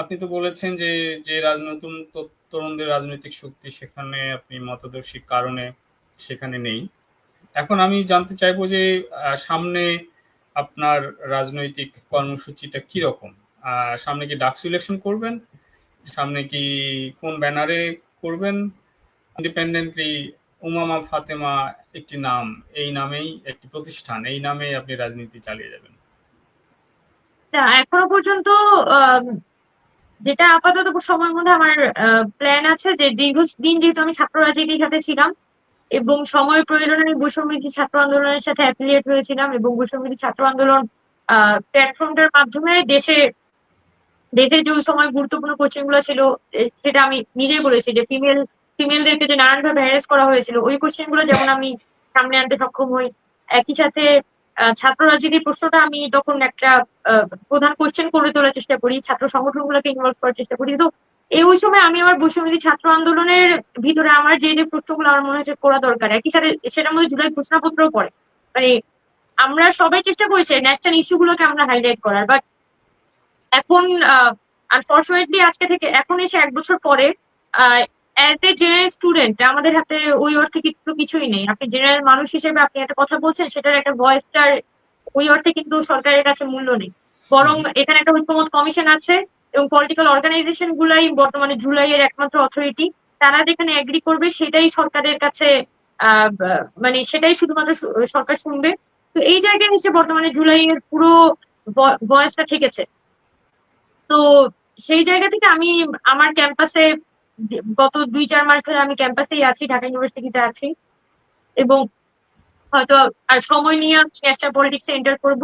আপনি তো বলেছেন যে, যে রাজ নতুন তরুণদের রাজনৈতিক শক্তি সেখানে আপনি মতাদর্শী কারণে সেখানে নেই। এখন আমি জানতে চাইব যে সামনে আপনার রাজনৈতিক কর্মসূচিটা কীরকম? আ সামনে কি ডাক ইলেকশন করবেন? সামনে কি কোন ব্যানারে করবেন? ইন্ডিপেন্ডেন্টলি উমামা ফাতেমা একটি নাম, এই নামেই একটি প্রতিষ্ঠান, এই নামেই আপনি রাজনীতি চালিয়ে যাবেন? এখনও পর্যন্ত যেটা আপাতত সময়ের মধ্যে আমার প্ল্যান আছে যে দীর্ঘদিন যেহেতু আমি ছাত্র রাজনীতির সাথে ছিলাম এবং সময়ের প্রয়োজনে আমি বৈষম্যবিরোধী ছাত্র আন্দোলনের সাথে অ্যাফিলিয়েট হয়েছিলাম এবং বৈষম্যবিরোধী ছাত্র আন্দোলন প্ল্যাটফর্মটার মাধ্যমে দেশে, দেশের যে সময় গুরুত্বপূর্ণ কোচিংগুলো ছিল সেটা আমি নিজেই বলেছি যে ফিমেল ফিমেলদেরকে যে নানানভাবে হ্যারাস করা হয়েছিল, ওই কোশ্চেনগুলো যেমন আমি সামনে আনতে সক্ষম হই। একই সাথে ছাত্র রাজনীতির প্রশ্নটা আমি তখন একটা প্রধান কোয়েশ্চেন করে তোলার চেষ্টা করি। ছাত্র সংগঠনগুলোকে ইনভলভ করার চেষ্টা করি। কিন্তু এই ওই সময় আমি আমার বৈষম্যবিরোধী ছাত্র আন্দোলনের ভিতরে আমার যে, যে প্রশ্নগুলো আমার মনে হচ্ছে করা দরকার। একই সাথে সেটার মধ্যে জুলাই ঘোষণাপত্রও পড়ে। মানে আমরা সবাই চেষ্টা করেছি ন্যাশনাল ইস্যু গুলোকে আমরা হাইলাইট করার। বাট এখন আনফরচুনেটলি আজকে থেকে এখন এসে এক বছর পরে অ্যাজ এ জেনারেল স্টুডেন্ট আমাদের হাতে ওই অর্থে কিন্তু কিছুই নেই। আপনি জেনারেল মানুষ হিসেবে আপনি একটা কথা বলছেন সেটার একটা ভয়েসটার ওই অর্থে কিন্তু সরকারের কাছে মূল্য নেই। বরং এখানে একটা ঐক্যমত কমিশন আছে এবং পলিটিক্যাল অর্গানাইজেশন গুলাই বর্তমানে জুলাইয়ের একমাত্র অথরিটি। তারা যেখানে এগ্রি করবে সেটাই সরকারের কাছে মানে সেটাই শুধুমাত্র সরকার শুনবে। তো এই জায়গায় এসে বর্তমানে জুলাইয়ের পুরো ভয়েসটা ঠেকেছে। তো সেই জায়গা থেকে আমি আমার ক্যাম্পাসে গত ২-৪ মাস ধরে আমি ক্যাম্পাসেই আছি, ঢাকা ইউনিভার্সিটিতে আছি। এবং হয়তো আর সময় নিয়ে আমি ন্যাশনাল পলিটিক্স এন্টার করব।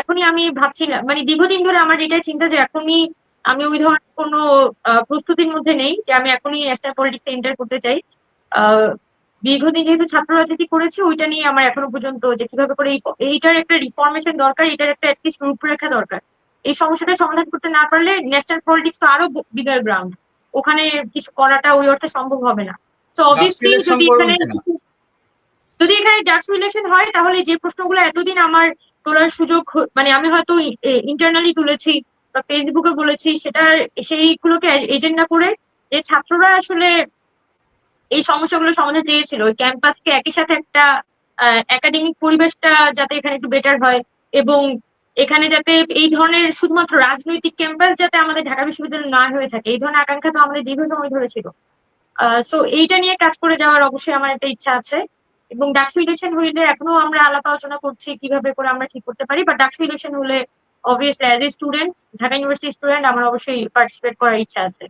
এখনই আমি ভাবছি না মানে দীর্ঘদিন ধরে আমার এটাই চিন্তা যে এখনই আমি ওই ধরনের কোনো প্রস্তুতির মধ্যে নেই যে আমি এখনই ন্যাশনাল পলিটিক্স এন্টার করতে চাই। দীর্ঘদিন যেহেতু ছাত্র রাজনীতি করেছি ওইটা নিয়ে আমার এখনও পর্যন্ত যে কীভাবে করে এই এইটার একটা রিফরমেশন দরকার, এটার একটা লিস্ট রূপরেখা দরকার। এই সমস্যাটা সমাধান করতে না পারলে ন্যাশনাল পলিটিক্স তো আরও বিগার গ্রাউন্ড। ওখানে কিছু করাটা ওই অর্থে সম্ভব হবে না। ডাকসু অবভিয়াসলি যদি এখানে? যদি এখানে ডাকসু ইলেকশন হয় তাহলে যে প্রশ্নগুলো এতদিন আমার তোলার সুযোগ মানে আমি হয়তো ইন্টারনালি তুলেছি বা ফেসবুকে বলেছি সেটা সেইগুলোকে এজেন্ডা করে যে ছাত্ররা আসলে এই সমস্যাগুলো সমাধান চেয়েছিল। ওই ক্যাম্পাসকে একই সাথে একটা একাডেমিক পরিবেশটা যাতে এখানে একটু বেটার হয় এবং এখানে যাতে এই ধরনের শুধুমাত্র রাজনৈতিক ক্যাম্পাস যাতে আমাদের ঢাকা বিশ্ববিদ্যালয় না হয়ে থাকে। এই ধরনের আকাঙ্ক্ষা তো আমাদের দীর্ঘ সময় ধরে ছিল। সো এইটা নিয়ে কাজ করে যাওয়ার অবশ্যই আমার একটা ইচ্ছা আছে। এবং ডাকসু ইলেকশন হইলে এখনও আমরা আলাপ আলোচনা করছি কীভাবে করে আমরা ঠিক করতে পারি। বা ডাকসু ইলেকশন হলে obviously as a student Dhaka University student আমার অবশ্যই পার্টিসিপেট করার ইচ্ছা আছে।